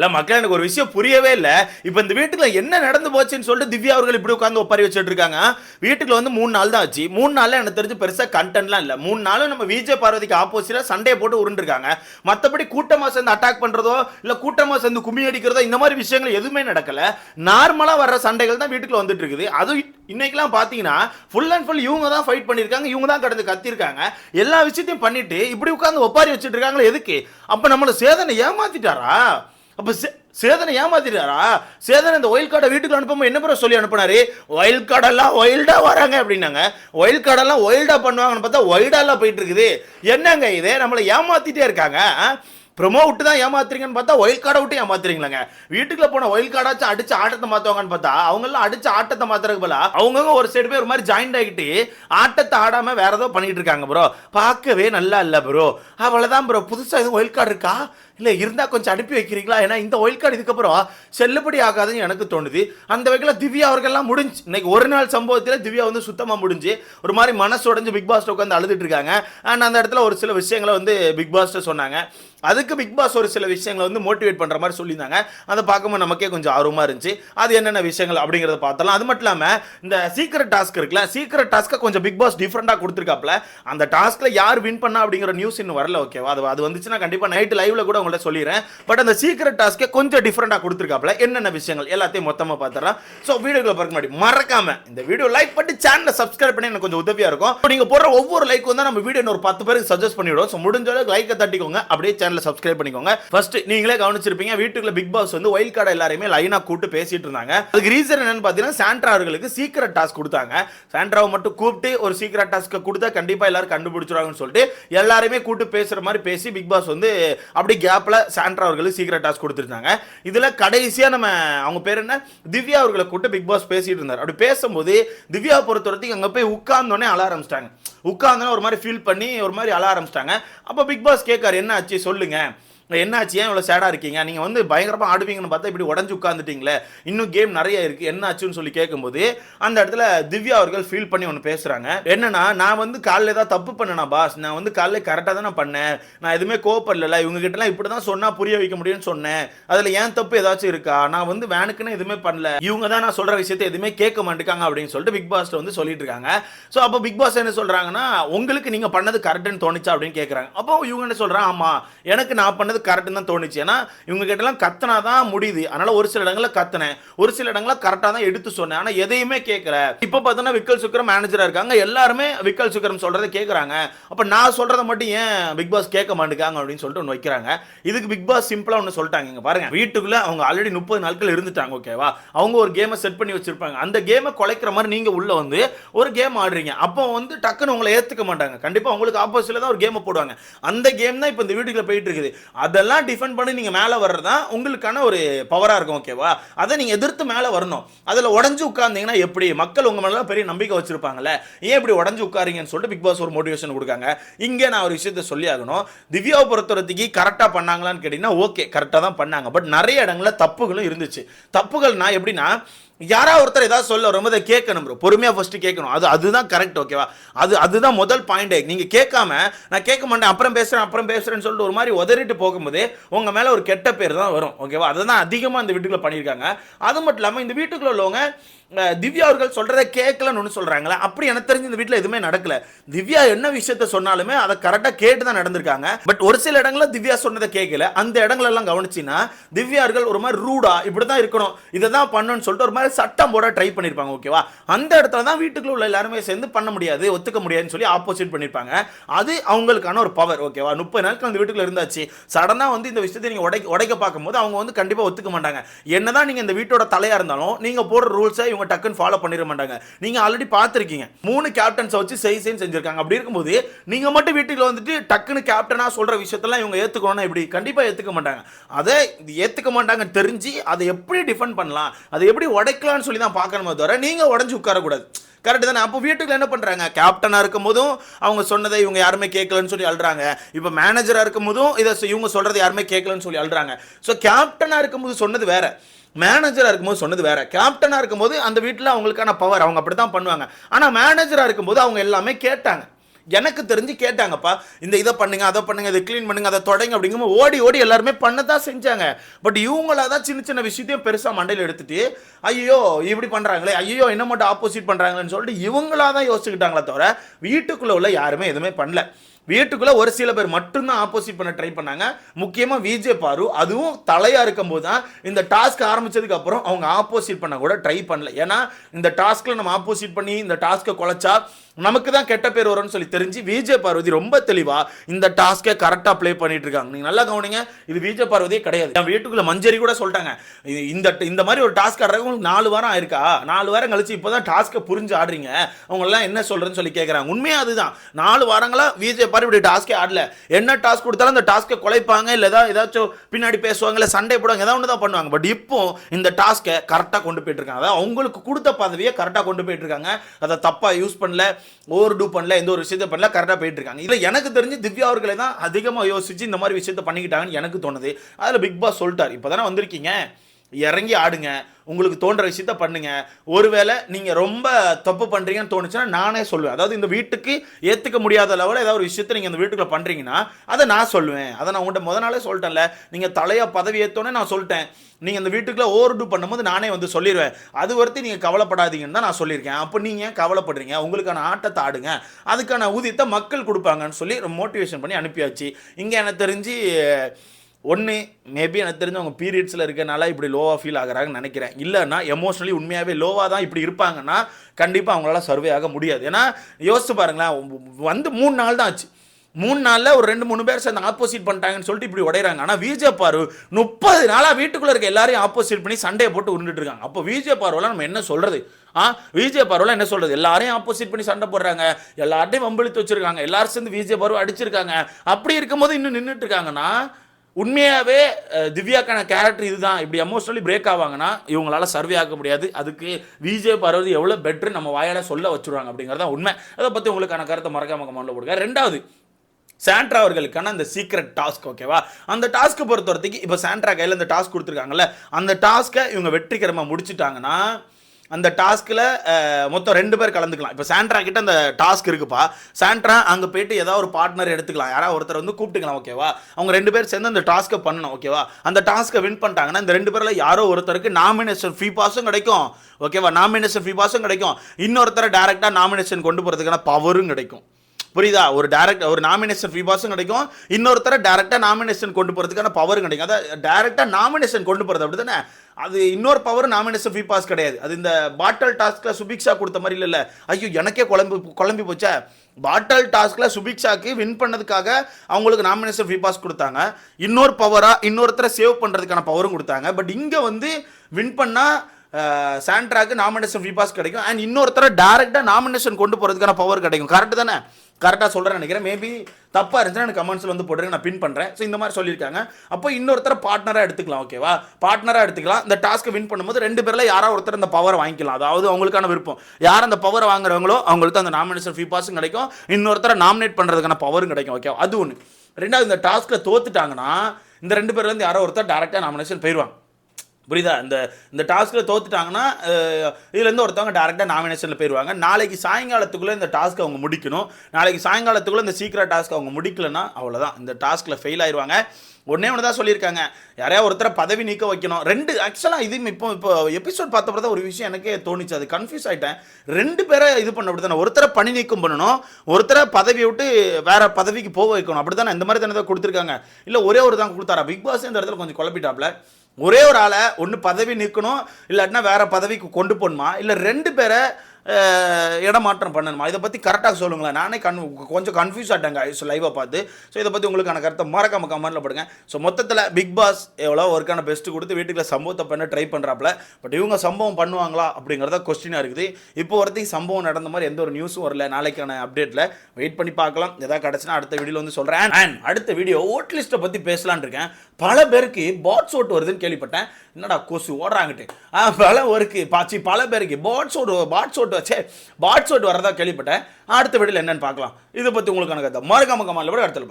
இல்ல மக்கள் எனக்கு ஒரு விஷயம் புரியவே இல்ல. இப்ப இந்த வீட்டில் என்ன நடந்து போச்சுன்னு சொல்லிட்டு திவ்யா அவர்கள் இப்படி உட்காந்து ஒப்பாரி வச்சுட்டு இருக்காங்க. வீட்டுக்குள்ள வந்து மூணு நாள் தான் ஆச்சு. மூணு நாள்ல எனக்கு தெரிஞ்சு பெருசா கண்டென்ட்லாம் இல்ல. மூணு நாளும் நம்ம விஜய் பார்வதிக்கு ஆப்போசிட்டா சண்டையை போட்டு உருண்டுருக்காங்க. மத்தபடி கூட்டமா சேர்ந்து அட்டாக் பண்றதோ இல்ல கூட்டமா சேர்ந்து கும்மி அடிக்கிறதோ இந்த மாதிரி விஷயங்கள் எதுவுமே நடக்கல. நார்மலா வர்ற சண்டைகள் தான் வீட்டுக்குள்ள வந்துட்டு இருக்குது. அதுவும் இன்னைக்கெல்லாம் பாத்தீங்கன்னா ஃபுல் அண்ட் ஃபுல் இவங்க தான் ஃபைட் பண்ணிருக்காங்க இவங்க தான் கடந்து கத்திருக்காங்க. எல்லா விஷயத்தையும் பண்ணிட்டு இப்படி உட்காந்து ஒப்பாரி வச்சுட்டு இருக்காங்களே எதுக்கு? அப்ப நம்மள சேதனை ஏமாத்திட்டாரா? அப்போ சே- சேதனை ஏமாத்திட்டாரா? சேதனை இந்த ஒயில் கார்டை வீட்டுக்கு அனுப்பும்போது என்ன பிறகு சொல்லி அனுப்புனாரு? ஒயில் கார்டெல்லாம் ஒயில்டாக வராங்க அப்படின்னாங்க. ஒயில் கார்டெல்லாம் ஒயில்டாக பண்ணுவாங்கன்னு பார்த்தா ஒயில்டாலாம் போயிட்டு இருக்குது என்னங்க இது? நம்மளை ஏமாத்திட்டே இருக்காங்க ப்ரொமோ விட்டு தான் ஏமாத்துறீங்கன்னு பார்த்தா ஒயில் கார்டை விட்டு ஏமாத்துறீங்களாங்க. வீட்டுக்குள்ள போன ஒயில் கார்டாச்சும் அடிச்சு ஆட்டத்தை மாத்துவாங்கன்னு பார்த்தா அவங்கெல்லாம் அடிச்சு ஆட்டத்தை மாத்துறதுக்கு போல அவங்கவுங்க ஒரு சைடு போய் ஒரு மாதிரி ஜாயிண்ட் ஆகிட்டு ஆட்டத்தை ஆடாம வேற ஏதோ பண்ணிட்டு இருக்காங்க ப்ரோ பார்க்கவே நல்லா இல்லை ப்ரோ அவ்வளோதான் ப்ரோ புதுசாக எதுவும் ஒயில் கார்டு இருக்கா? இல்லை இருந்தா கொஞ்சம் அனுப்பி வைக்கிறீங்களா? ஏன்னா இந்த ஒயில் கார்டு இதுக்கப்புறம் செல்லுபடி ஆகாதுன்னு எனக்கு தோணுது. அந்த வகையில் திவ்யா அவர்கள்லாம் முடிஞ்சு இன்னைக்கு ஒரு நாள் சம்பவத்தில் திவ்யா வந்து சுத்தமா முடிஞ்சு ஒரு மாதிரி மனசு உடைஞ்சு பிக் பாஸ்ட்டை உட்காந்து அழுதுட்டு இருக்காங்க. அண்ட் அந்த இடத்துல ஒரு சில விஷயங்களை வந்து பிக் பாஸ் சொன்னாங்க. அதுக்கு பிக் பாஸ் ஒரு சில விஷயங்களை வந்து மோட்டிவேட் பண்ற மாதிரி சொல்லியிருந்தாங்க. அதை பார்க்கும்போது நமக்கே கொஞ்சம் ஆர்வமா இருந்துச்சு. அது என்னென்ன விஷயங்கள் அப்படிங்கிறத பார்த்தலாம் அது மட்டும் இல்லாம இந்த சீக்கிரட் டாஸ்க் இருக்குல்ல சீக்கிரட் டாஸ்க்கை கொஞ்சம் பிக் பாஸ் டிஃப்ரெண்டா கொடுத்துருக்காப்ல அந்த டாஸ்க்ல யார் வின் பண்ணா அப்படிங்கிற நியூஸ் இன்னும் வரல ஓகேவா அது அது வந்துச்சுன்னா கண்டிப்பா நைட் லைவ்ல கூட உங்கள்ட்ட சொல்லிடுறேன் பட் அந்த சீக்கிரட் டாஸ்க்கே கொஞ்சம் டிஃப்ரெண்டா கொடுத்துருக்காப்ல என்னென்ன விஷயங்கள்? எல்லாத்தையும் மொத்தமா பார்த்துடலாம் ஸோ வீடியோக்குள்ள பார்க்க முன்னாடி மறக்காம இந்த வீடியோ லைக் பண்ணி சேனலை சப்ஸ்கிரைப் பண்ணி எனக்கு கொஞ்சம் உதவியா இருக்கும். இப்போ நீங்க போடுற ஒவ்வொரு லைக் வந்து நம்ம வீடியோ ஒரு பத்து பேருக்கு சஜஸ்ட் பண்ணிவிடும் ஸோ முடிஞ்ச அளவுக்கு லைக்கை தட்டிக்கோங்க. அப்படியே சேனலை சப்ஸ்கிரைப் பண்ணிக்கோங்க. ஃபர்ஸ்ட் நீங்களே கவனிச்சிருப்பீங்க. வீட்டுக்குள்ள பிக் பாஸ் வந்து ஒயில் கார்டு எல்லாரையுமே லைனா கூப்பிட்டு பேசிட்டு இருந்தாங்க. அதுக்கு ரீசன் என்னன்னு பார்த்தீங்கன்னா சாண்ட்ரா அவர்களுக்கு சீக்கிரட் டாஸ்க் கொடுத்தாங்க. சாண்ட்ராவை மட்டும் கூப்பிட்டு ஒரு சீக்கிரட் டாஸ்க் கொடுத்தா கண்டிப்பா எல்லாரும் கண்டுபிடிச்சிருவாங்கன்னு சொல்லிட்டு எல்லாருமே கூப்பிட்டு பேசுற மாதிரி பேசி பிக் பாஸ் வந்து அப்படி கேப்ல சாண்ட்ரா அவர்களுக்கு சீக்கிரட் டாஸ்க் கொடுத்துருந்தாங்க. இதில் கடைசியாக நம்ம அவங்க பேர் என்ன? திவ்யா அவர்களை கூட்டு பிக் பாஸ் பேசிட்டு இருந்தார். அப்படி பேசும்போது திவ்யா பொறுத்த வரைக்கும் அங்கே போய் உட்கார்ந்தோடனே அழ ஆரம்பிச்சிட்டாங்க. உட்கார்ந்தோன்னே ஒரு மாதிரி ஃபீல் பண்ணி ஒரு மாதிரி அழ ஆரம்பிச்சிட்டாங்க. அப்போ பிக் பாஸ் கேட்காரு என்ன ஆச்சு? சொல்லுங்கள் என்னாச்சு? ஏன் இவ்வளோ சேடாக இருக்கீங்க? நீங்கள் வந்து பயங்கரமாக ஆடுவீங்கன்னு பார்த்தா இப்படி உடஞ்சு உட்காந்துட்டீங்களே இன்னும் கேம் நிறைய இருக்குது என்னாச்சுன்னு சொல்லி கேட்கும்போது அந்த இடத்துல திவ்யா அவர்கள் ஃபீல் பண்ணி ஒன்று பேசுகிறாங்க என்னன்னா நான் வந்து காலைல ஏதாவது தப்பு பண்ணேனா பாஸ் நான் வந்து காலைல கரெக்டாக தான் பண்ணேன். நான் எதுவுமே கோவப்படல இவங்ககிட்டலாம் இப்படி தான் சொன்னால் புரிய வைக்க முடியும்னு சொன்னேன். அதில் ஏன் தப்பு ஏதாச்சும் இருக்கா? நான் வந்து வேனுக்குன்னு எதுவுமே பண்ணல. இவங்க தான் நான் சொல்கிற விஷயத்தை எதுவுமே கேட்க மாட்டேங்காங்க அப்படின்னு சொல்லிட்டு பிக் பாஸ்ட்ட வந்து சொல்லிட்டு இருக்காங்க. ஸோ அப்போ பிக் பாஸ் என்ன சொல்கிறாங்கன்னா உங்களுக்கு நீங்கள் பண்ணது கரெக்டுன்னு தோணுச்சா? அப்படின்னு கேட்குறாங்க அப்போ இவங்க என்ன சொல்கிறாங்க ஆமாம் எனக்கு நான் பண்ணது கரெக்டுன்னு தான் தோணுச்சு. ஏன்னா இவங்க கிட்டலாம் கத்தனா தான் முடியுது. அதனால ஒரு சில இடங்களில் கத்துனேன். ஒரு சில இடங்களில் கரெக்டாக தான் எடுத்து சொன்னேன். ஆனால் எதையுமே கேட்கல இப்போ பார்த்தோன்னா விக்கல் சுக்கரம் மேனேஜராக இருக்காங்க. எல்லாருமே விக்கல் சுக்கரம் சொல்கிறத கேட்குறாங்க அப்போ நான் சொல்கிறத மட்டும் ஏன் பிக் பாஸ் கேட்க மாட்டேங்காங்க அப்படின்னு சொல்லிட்டு ஒன்று வைக்கிறாங்க. இதுக்கு பிக் பாஸ் சிம்பிளாக ஒன்று சொல்லிட்டாங்க. இங்க பாருங்க. வீட்டுக்குள்ளே அவங்க ஆல்ரெடி முப்பது நாட்கள் இருந்துட்டாங்க ஓகேவா அவங்க ஒரு கேமை செட் பண்ணி வச்சிருப்பாங்க. அந்த கேமை குலைக்கிற மாதிரி நீங்கள் உள்ள வந்து ஒரு கேம் ஆடுறீங்க. அப்போ வந்து டக்குன்னு உங்களை ஏற்றுக்க மாட்டாங்க. கண்டிப்பாக உங்களுக்கு ஆப்போசிட்டில் தான் ஒரு கேமை போடுவாங்க. அந்த கேம் தான் இப்போ இந்த வீட்டுக்குள்ள போயிட்டு இருக்குது. அதெல்லாம் டிஃபெண்ட் பண்ணி நீங்கள் மேலே வர்றது தான் உங்களுக்கான ஒரு பவராக இருக்கும் ஓகேவா அதை நீங்கள் எதிர்த்து மேலே வரணும். அதில் உடஞ்சு உட்கார்ந்தீங்கன்னா எப்படி? மக்கள் உங்கள் மேலே பெரிய நம்பிக்கை வச்சுருப்பாங்கல்ல. ஏன் இப்படி உடஞ்சு உட்காரீங்கன்னு சொல்லிட்டு பிக் பாஸ் ஒரு மோட்டிவேஷன் கொடுக்காங்க. இங்கே நான் ஒரு விஷயத்த சொல்லி ஆகணும். திவ்யாவை பொறுத்தவரத்துக்கு கரெக்டாக பண்ணாங்களான்னு கேட்டிங்கன்னா ஓகே கரெக்டாக தான் பண்ணாங்க. பட் நிறைய இடங்களில் தப்புகளும் இருந்துச்சு. தப்புகள்னா எப்படின்னா யாரா ஒருத்தர் ஏதாவது சொல்ல ரொம்ப கேட்கணும் ப்ரோ பொறுமையாக ஃபஸ்ட்டு கேட்கணும். அது அதுதான் கரெக்ட் ஓகேவா அது அதுதான் முதல் பாயிண்டே நீங்கள் கேட்காம நான் கேட்க மாட்டேன் அப்புறம் பேசுகிறேன் அப்புறம் பேசுகிறேன்னு சொல்லிட்டு ஒரு மாதிரி உதறிட்டு போகும்போது உங்கள் மேலே ஒரு கெட்ட பேர் தான் வரும் ஓகேவா அதை தான் அதிகமாக இந்த வீட்டுக்குள்ள பண்ணியிருக்காங்க. அது மட்டும் இல்லாமல் இந்த வீட்டுக்குள்ள உள்ளவங்க திவ்யா அவர்கள் சொல்கிறத கேட்கலன்னு ஒன்று சொல்கிறாங்களே அப்படி எனக்கு தெரிஞ்சு இந்த வீட்டில் எதுவுமே நடக்கல. திவ்யா என்ன விஷயத்த சொன்னாலுமே அதை கரெக்டாக கேட்டு தான் நடந்திருக்காங்க. பட் ஒரு சில இடங்களில் திவ்யா சொன்னதை கேட்கல. அந்த இடங்களெல்லாம் கவனிச்சின்னா திவ்யார்கள் ஒரு மாதிரி ரூடா இப்படி தான் இருக்கணும் இதை தான் பண்ணணும்னு சொல்லிட்டு ஒரு மாதிரி சட்டம் போட ட்ரை பண்ணியிருப்பாங்க ஓகேவா அந்த இடத்துல தான் வீட்டுக்குள்ள உள்ள எல்லாருமே சேர்ந்து பண்ண முடியாது ஒத்துக்க முடியாதுன்னு சொல்லி ஆப்போசிட் பண்ணியிருப்பாங்க அது அவங்களுக்கான ஒரு பவர் ஓகேவா முப்பது நாட்கள் அந்த வீட்டுக்குள்ள இருந்தாச்சு. சடனாக வந்து இந்த விஷயத்தை நீங்கள் உடை உடைக்க பார்க்கும்போது அவங்க வந்து கண்டிப்பாக ஒத்துக்க மாட்டாங்க. என்னதான் நீங்கள் இந்த வீட்டோட தலையாக இருந்தாலும் நீங்கள் போடுற ரூல்ஸை இவங்க டக்குன்னு ஃபாலோ பண்ணிட மாட்டாங்க. நீங்கள் ஆல்ரெடி பார்த்துருக்கீங்க. மூணு கேப்டன்ஸை வச்சு செய் செய்ன்னு செஞ்சிருக்காங்க. அப்படி இருக்கும்போது நீங்கள் மட்டும் வீட்டுக்குள்ள வந்துட்டு டக்குன்னு கேப்டனாக சொல்கிற விஷயத்தெல்லாம் இவங்க ஏற்றுக்கணும்னா இப்படி கண்டிப்பாக ஏற்றுக்க மாட்டாங்க. அதை இது ஏற்றுக்க மாட்டாங்க தெரிஞ்சு அதை எப்படி டிஃபெண்ட் பண்ணலாம்? அதை எப்படி உடைக்கலாம்னு சொல்லி தான் பார்க்கணுமே தவிர நீங்கள் உடஞ்சி உட்காரக்கூடாது. கரெக்டு தானே? அப்போ வீட்டுக்குள்ள என்ன பண்ணுறாங்க கேப்டனாக இருக்கும் போதும் அவங்க சொன்னதை இவங்க யாருமே கேட்கலன்னு சொல்லி அழுறாங்க. இப்போ மேனேஜராக இருக்கும் போதும் இதை இவங்க சொல்கிறது யாருமே கேட்கலன்னு சொல்லி அழுறாங்க. ஸோ கேப்டனாக இருக்கும்போது சொன்னது வேறு. மேனேஜராக இருக்கும்போது சொன்னது வேற. கேப்டனாக இருக்கும்போது அந்த வீட்டில் அவங்களுக்கான பவர் அவங்க அப்படி தான் பண்ணுவாங்க ஆனால் மேனேஜராக இருக்கும்போது அவங்க எல்லாமே கேட்டாங்க. எனக்கு தெரிஞ்சு கேட்டாங்கப்பா இந்த இதை பண்ணுங்க அதை பண்ணுங்க இதை க்ளீன் பண்ணுங்க அதை தொடங்க அப்படிங்கும்போது ஓடி ஓடி எல்லாருமே பண்ண தான் செஞ்சாங்க. பட் இவங்களா தான் சின்ன சின்ன விஷயத்தையும் பெருசாக மண்டையில் எடுத்துட்டு ஐயோ இப்படி பண்ணுறாங்களே ஐயோ என்ன மட்டும் ஆப்போசிட் பண்ணுறாங்களேன்னு சொல்லிட்டு இவங்களா தான் யோசிச்சுக்கிட்டாங்களே தவிர வீட்டுக்குள்ளே உள்ள யாருமே எதுவுமே பண்ணல. வீட்டுக்குள்ளே ஒரு சில பேர் மட்டும்தான் ஆப்போசிட் பண்ண ட்ரை பண்ணாங்க. முக்கியமாக விஜே பாரு அதுவும் தலையாக இருக்கும்போது தான் இந்த டாஸ்க் ஆரம்பித்ததுக்கு அப்புறம் அவங்க ஆப்போசிட் பண்ண கூட ட்ரை பண்ணல. ஏன்னா இந்த டாஸ்க்கில் நம்ம ஆப்போசிட் பண்ணி இந்த டாஸ்க்கை குலைச்சா நமக்கு தான் கெட்ட பேர் வரும்னு சொல்லி தெரிஞ்சு விஜே பார்வதி ரொம்ப தெளிவா இந்த டாஸ்க்கை கரெக்டாக ப்ளே பண்ணிட்டு இருக்காங்க நீங்க நல்லா கவனிங்க இது விஜே பார்வதியே கிடையாது. என் வீட்டுக்குள்ள மஞ்சரி கூட சொல்லிட்டாங்க. இந்த இந்த மாதிரி ஒரு டாஸ்க் ஆடுறவங்களுக்கு உங்களுக்கு நாலு வாரம் ஆயிருக்கா? நாலு வாரம் கழிச்சு இப்போதான் டாஸ்க்கை புரிஞ்சு ஆடுறீங்க. அவங்க எல்லாம் என்ன சொல்றேன்னு சொல்லி கேட்குறாங்க உண்மையா அதுதான். நாலு வாரங்களா விஜே பாரு இப்படி டாஸ்க்கே ஆடல. என்ன டாஸ்க் கொடுத்தாலும் அந்த டாஸ்க்கை குலைப்பாங்க இல்லை ஏதாவது ஏதாச்சும் பின்னாடி பேசுவாங்க இல்லை சண்டை போடுவாங்க ஏதாவது ஒன்று தான் பண்ணுவாங்க. பட் இப்போ இந்த டாஸ்க்கை கரெக்டாக கொண்டு போயிட்டு இருக்காங்க அதாவது அவங்களுக்கு கொடுத்த பதவியை கரெக்டாக கொண்டு போயிட்டு இருக்காங்க அதை தப்பாக யூஸ் பண்ணல. ஓவர் டூ பண்ணல எந்த ஒரு விஷயத்தை பண்ணல கரெக்டாக போயிட்டு இருக்காங்க இதில் எனக்கு தெரிஞ்சு திவ்யா அவர்களை தான் அதிகமாக யோசிச்சு இந்த மாதிரி விஷயத்த பண்ணிக்கிட்டாங்கன்னு எனக்கு தோணுது. அதில் பிக் பாஸ் சொல்லிட்டார். இப்போ தானே வந்திருக்கீங்க? இறங்கி ஆடுங்க. உங்களுக்கு தோன்ற விஷயத்த பண்ணுங்க. ஒருவேளை நீங்கள் ரொம்ப தப்பு பண்ணுறீங்கன்னு தோணுச்சுன்னா நானே சொல்லுவேன். அதாவது இந்த வீட்டுக்கு ஏற்றுக்க முடியாத லெவலில் ஏதாவது ஒரு விஷயத்தை நீங்கள் இந்த வீட்டுக்குள்ள பண்ணுறீங்கன்னா அதை நான் சொல்லுவேன். அதை நான் உங்கள்கிட்ட முத நாளே சொல்லிட்டேன்ல. நீங்கள் தலையாக பதவி ஏற்றோன்னே நான் சொல்லிட்டேன். நீங்கள் இந்த வீட்டுக்குள்ளே ஓவர் டூ பண்ணும்போது நானே வந்து சொல்லிடுவேன் அது வரைக்கும் நீங்கள் கவலைப்படாதீங்கன்னு தான் நான் சொல்லியிருக்கேன். அப்போ நீங்கள் ஏன் கவலைப்படுறீங்க? உங்களுக்கான ஆட்டத்தை ஆடுங்க. அதுக்கான ஊதியத்தை மக்கள் கொடுப்பாங்கன்னு சொல்லி மோட்டிவேஷன் பண்ணி அனுப்பியாச்சு. இங்கே எனக்கு தெரிஞ்சு ஒன்று மேபி எனக்கு தெரிஞ்சு அவங்க பீரியட்ஸில் இருக்கனால இப்படி லோவாக ஃபீல் ஆகிறாங்கன்னு நினைக்கிறேன். இல்லைன்னா எமோஷனலி உண்மையாகவே லோவாக தான் இப்படி இருப்பாங்கன்னா கண்டிப்பாக அவங்களால சர்வே ஆக முடியாது. ஏன்னா யோசிச்சு பாருங்களேன் வந்து மூணு நாள் தான் ஆச்சு. மூணு நாளில் ஒரு ரெண்டு மூணு பேர் சேர்ந்து ஆப்போசிட் பண்ணிட்டாங்கன்னு சொல்லிட்டு இப்படி உடையிறாங்க. ஆனால் விஜய் பாரு முப்பது நாளாக வீட்டுக்குள்ளே இருக்க எல்லாரையும் ஆப்போசிட் பண்ணி சண்டையை போட்டு உருண்டுட்டு இருக்காங்க. அப்போ விஜய் பார்வெல்லாம் நம்ம என்ன சொல்கிறது ஆ? விஜய் பார்வெல்லாம் என்ன சொல்கிறது எல்லாரையும் ஆப்போசிட் பண்ணி சண்டை போடுறாங்க. எல்லார்ட்டையும் வம்பிழுத்து வச்சுருக்காங்க. எல்லாரும் சேர்ந்து விஜய் பார்வை அடிச்சிருக்காங்க. அப்படி இருக்கும்போது இன்னும் நின்றுட்டு இருக்காங்கன்னா உண்மையாகவே திவ்யாக்கான கேரக்டர் இதுதான். இப்படி எமோஷனலி பிரேக் ஆவாங்கன்னா இவங்களால சர்வே ஆக முடியாது. அதுக்கு விஜய் பார்வதி எவ்வளோ பெட்ரு நம்ம வாயால் சொல்ல வச்சுருவாங்க அப்படிங்கிறது தான் உண்மை. அதை பற்றி உங்களுக்கான கருத்தை மறக்காம கமெண்ட்ல போடுங்க. ரெண்டாவது சாண்ட்ரா அவர்களுக்கான அந்த சீக்ரெட் டாஸ்க் ஓகேவா அந்த டாஸ்க்கை பொறுத்த வரைக்கும் இப்போ சாண்ட்ரா கையில் அந்த டாஸ்க் கொடுத்துருக்காங்கல்ல அந்த டாஸ்க்கை இவங்க வெற்றிகரமாக முடிச்சுட்டாங்கன்னா அந்த டாஸ்கில் மொத்தம் ரெண்டு பேர் கலந்துக்கலாம். இப்போ சாண்ட்ரா கிட்ட அந்த டாஸ்க் இருக்குப்பா. சாண்ட்ரா அங்கே போயிட்டு ஏதாவது ஒரு பார்ட்னர் எடுத்துக்கலாம். யாராவது ஒருத்தர் வந்து கூப்பிட்டுக்கலாம் ஓகேவா? அவங்க ரெண்டு பேர் சேர்ந்து அந்த டாஸ்க்கை பண்ணணும் ஓகேவா? அந்த டாஸ்க்கை வின் பண்ணிட்டாங்கன்னா இந்த ரெண்டு பேரில் யாரோ ஒருத்தருக்கு நாமினேஷன் ஃப்ரீ பாஸும் கிடைக்கும். ஓகேவா? நாமினேஷன் ஃப்ரீ பாஸும் கிடைக்கும். இன்னொருத்தரை டேரெக்டாக நாமினேஷன் கொண்டு போகிறதுக்கான பவரும் கிடைக்கும். புரியுதா? ஒரு டேரக்ட் ஒரு நாமினேஷன் ஃப்ரீ பாஸும் கிடைக்கும். இன்னொருத்தர டேரெக்டாக நாமினேஷன் கொண்டு போகிறதுக்கான பவரும் கிடைக்கும். அதாவது டேரெக்டாக நாமினேஷன் கொண்டு போகிறது அப்படி தானே அது இன்னொரு பவர் நாமினேஷன் ஃப்ரீ பாஸ் கிடையாது. அது இந்த பாட்டல் டாஸ்கில் சுபிக்ஷா கொடுத்த மாதிரி இல்லை ஐயோ எனக்கே குழம்பு குழம்பி போச்சா. பாட்டல் டாஸ்கில் சுபிக்ஷாக்கு வின் பண்ணதுக்காக அவங்களுக்கு நாமினேஷன் ஃப்ரீ பாஸ் கொடுத்தாங்க. இன்னொரு பவராக இன்னொருத்தரை சேவ் பண்ணுறதுக்கான பவரும் கொடுத்தாங்க. பட் இங்கே வந்து வின் பண்ணால் சாண்ட்ராக்கு நாமினேஷன் ஃப்ரீ பாஸ் கிடைக்கும். அண்ட் இன்னொருத்தர டேரெக்டாக நாமினேஷன் கொண்டு போகிறதுக்கான பவர் கிடைக்கும். கரெக்ட் தானே? கரெக்டாக சொல்கிறேன் நினைக்கிறேன். மேபி தப்பாக இருந்துச்சுன்னா எனக்கு கமெண்ட்ஸில் வந்து போடுறேன் நான் பின் பண்ணுறேன் ஸோ இந்த மாதிரி சொல்லியிருக்காங்க. அப்போ இன்னொருத்தரை பார்ட்னராக எடுத்துக்கலாம் ஓகேவா பார்ட்னராக எடுத்துக்கலாம். இந்த டாஸ்க்கை வின் பண்ணும்போது ரெண்டு பேரில் யாராவது ஒருத்தர் அந்த பவர் வாங்கிக்கலாம். அதாவது அவங்களுக்கான விருப்பம். யார் அந்த பவர் வாங்குறவங்களோ அவங்களுக்கு அந்த நாமினேஷன் ஃபீ பாஸும் கிடைக்கும். இன்னொருத்தரை நாமினேட் பண்ணுறதுக்கான பவரும் கிடைக்கும் ஓகே அது ஒன்று ரெண்டாவது இந்த டாஸ்க்கில் தோத்துட்டாங்கன்னா இந்த ரெண்டு பேர்லேருந்து யாரோ ஒருத்தர் டேரெக்டாக நாமினேஷன் போயிடுவாங்க புரியுதா? இந்த இந்த டாஸ்க்கில் தோத்துட்டாங்கன்னா இதுலேருந்து ஒருத்தவங்க டேரெக்டாக நாமினேஷனில் போயிடுவாங்க நாளைக்கு சாயங்காலத்துக்குள்ளே இந்த டாஸ்க் அவங்க முடிக்கணும். நாளைக்கு சாயங்காலத்துக்குள்ளே இந்த சீக்கிரம் டாஸ்க் அவங்க முடிக்கலன்னா அவ்வளோதான் இந்த டாஸ்கில் ஃபெயில் ஆயிடுவாங்க ஒன்றே ஒன்று தான் சொல்லியிருக்காங்க. யாரையா ஒருத்தரை பதவி நீக்க வைக்கணும். ரெண்டு ஆக்சுவலாக இது இப்போ இப்போ எபிசோட் பார்த்தப்பறம் தான் ஒரு விஷயம் எனக்கே தோணுச்சு. அது கன்ஃபியூஸ் ஆகிட்டேன் ரெண்டு பேரை இது பண்ண அப்படி தானே ஒருத்தரை பணி நீக்கம் பண்ணணும். ஒருத்தரை பதவியை விட்டு வேற பதவிக்கு போக வைக்கணும். அப்படி தானே இந்த மாதிரி தானே தான் கொடுத்துருக்காங்க. இல்லை ஒரே ஒரு தான் கொடுத்தாரா? பிக் பாஸ் இந்த இடத்துல கொஞ்சம் குழப்பிட்டாப்ல. ஒரே ஒரு ஆளை ஒன்று பதவி நிற்கணும் இல்லாட்டினா வேற பதவிக்கு கொண்டு போகணுமா? இல்லை ரெண்டு பேரை இடமாற்றம் பண்ணணுமா? இதை பற்றி கரெக்டாக சொல்லுங்களேன். நானே கன் கொஞ்சம் கன்ஃபியூஸ் ஆட்டேங்க லைவாக பார்த்து. ஸோ இதை பற்றி உங்களுக்கான கருத்தை மறக்காம கமெண்ட்டில் போடுங்க. ஸோ மொத்தத்தில் பிக் பாஸ் எவ்வளோ ஒர்க்கான பெஸ்ட்டு கொடுத்து வீட்டுக்குள்ள சம்பவத்தை பண்ண ட்ரை பண்ணுறாப்புல பட் இவங்க சம்பவம் பண்ணுவாங்களா அப்படிங்கிறத கொஸ்டினாக இருக்குது. இப்போ வரைக்கும் சம்பவம் நடந்த மாதிரி எந்த ஒரு நியூஸும் வரல. நாளைக்கான அப்டேட்டில் வெயிட் பண்ணி பார்க்கலாம். எதாவது கிடச்சுன்னா அடுத்த வீடியோவில் வந்து சொல்கிறேன் அண்ட் அடுத்த வீடியோ ஓட் லிஸ்ட்டை பற்றி பேசலான் இருக்கேன். பல பேருக்கு பாட்ஸ் ஓட்டு வருதுன்னு கேள்விப்பட்டேன். என்னடா கொசு ஓடுறாங்கட்டு. பல ஒருக்கு பாச்சி பல பேருக்கு பாட்ஸ் ஓட்டு பாட்ஸ் ஓட்டு வச்சே பாட்ஸ் ஓட்டு வரதா கேள்விப்பட்டேன். அடுத்த வீடியோவில் என்னென்னு பார்க்கலாம். இதை பற்றி உங்களுக்கு எனக்கு மறக்காம கமாலில் கூட அடுத்த பார்க்கலாம்.